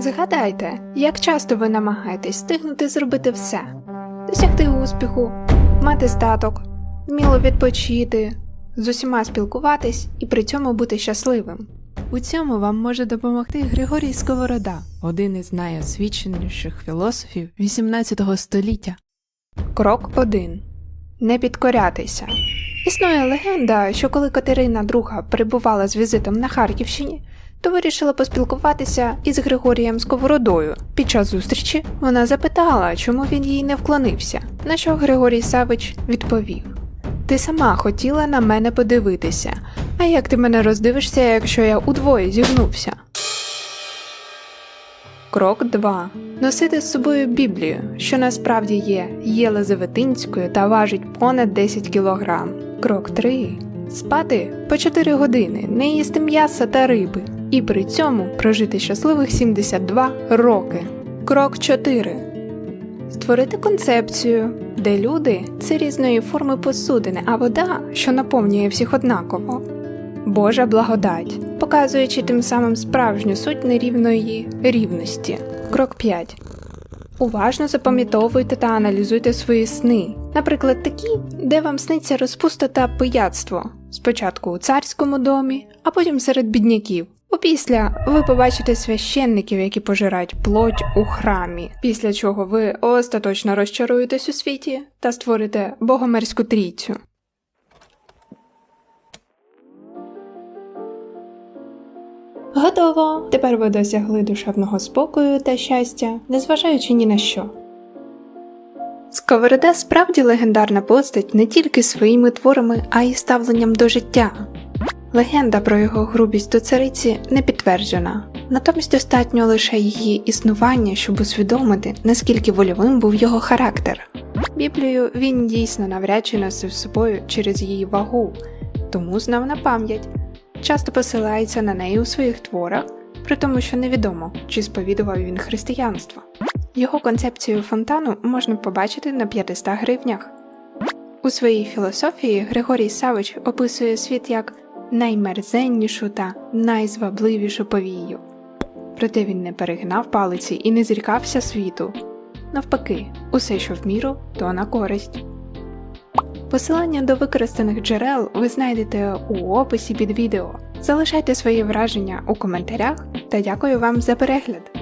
Згадайте, як часто ви намагаєтесь встигнути зробити все, досягти успіху, мати статок, вміло відпочити, з усіма спілкуватись і при цьому бути щасливим. У цьому вам може допомогти Григорій Сковорода, один із найосвіченіших філософів XVIII століття. Крок 1. Не підкорятися. Існує легенда, що коли Катерина II перебувала з візитом на Харківщині, то вирішила поспілкуватися із Григорієм Сковородою. Під час зустрічі вона запитала, чому він їй не вклонився, на що Григорій Савич відповів: Ти сама хотіла на мене подивитися, а як ти мене роздивишся, якщо я удвоє зігнувся? Крок 2. Носити з собою Біблію, що насправді є єлизаветинською та важить понад 10 кг. Крок 3. Спати по 4 години, не їсти м'яса та риби, і при цьому прожити щасливих 72 роки. Крок 4. Створити концепцію, де люди це різної форми посудини, а вода, що наповнює всіх однаково. Божа благодать, показуючи тим самим справжню суть нерівної рівності. Крок 5. Уважно запам'ятовуйте та аналізуйте свої сни, наприклад, такі, де вам сниться розпуста та пияцтво. Спочатку у царському домі, а потім серед бідняків. Опісля ви побачите священників, які пожирають плоть у храмі, після чого ви остаточно розчаруєтесь у світі та створите богомерську трійцю. Готово! Тепер ви досягли душевного спокою та щастя, незважаючи ні на що. Сковорода справді легендарна постать не тільки своїми творами, а й ставленням до життя. Легенда про його грубість до цариці не підтверджена, натомість достатньо лише її існування, щоб усвідомити, наскільки вольовим був його характер. Біблію він дійсно навряд чи носив собою через її вагу, тому знав на пам'ять часто посилається на неї у своїх творах, при тому, що невідомо, чи сповідував він християнство. Його концепцію фонтану можна побачити на 500 гривнях. У своїй філософії Григорій Савич описує світ як наймерзеннішу та найзвабливішу повію. Проте він не перегнав палиці і не зрікався світу. Навпаки, усе, що в міру, то на користь. Посилання до використаних джерел ви знайдете у описі під відео. Залишайте свої враження у коментарях та дякую вам за перегляд!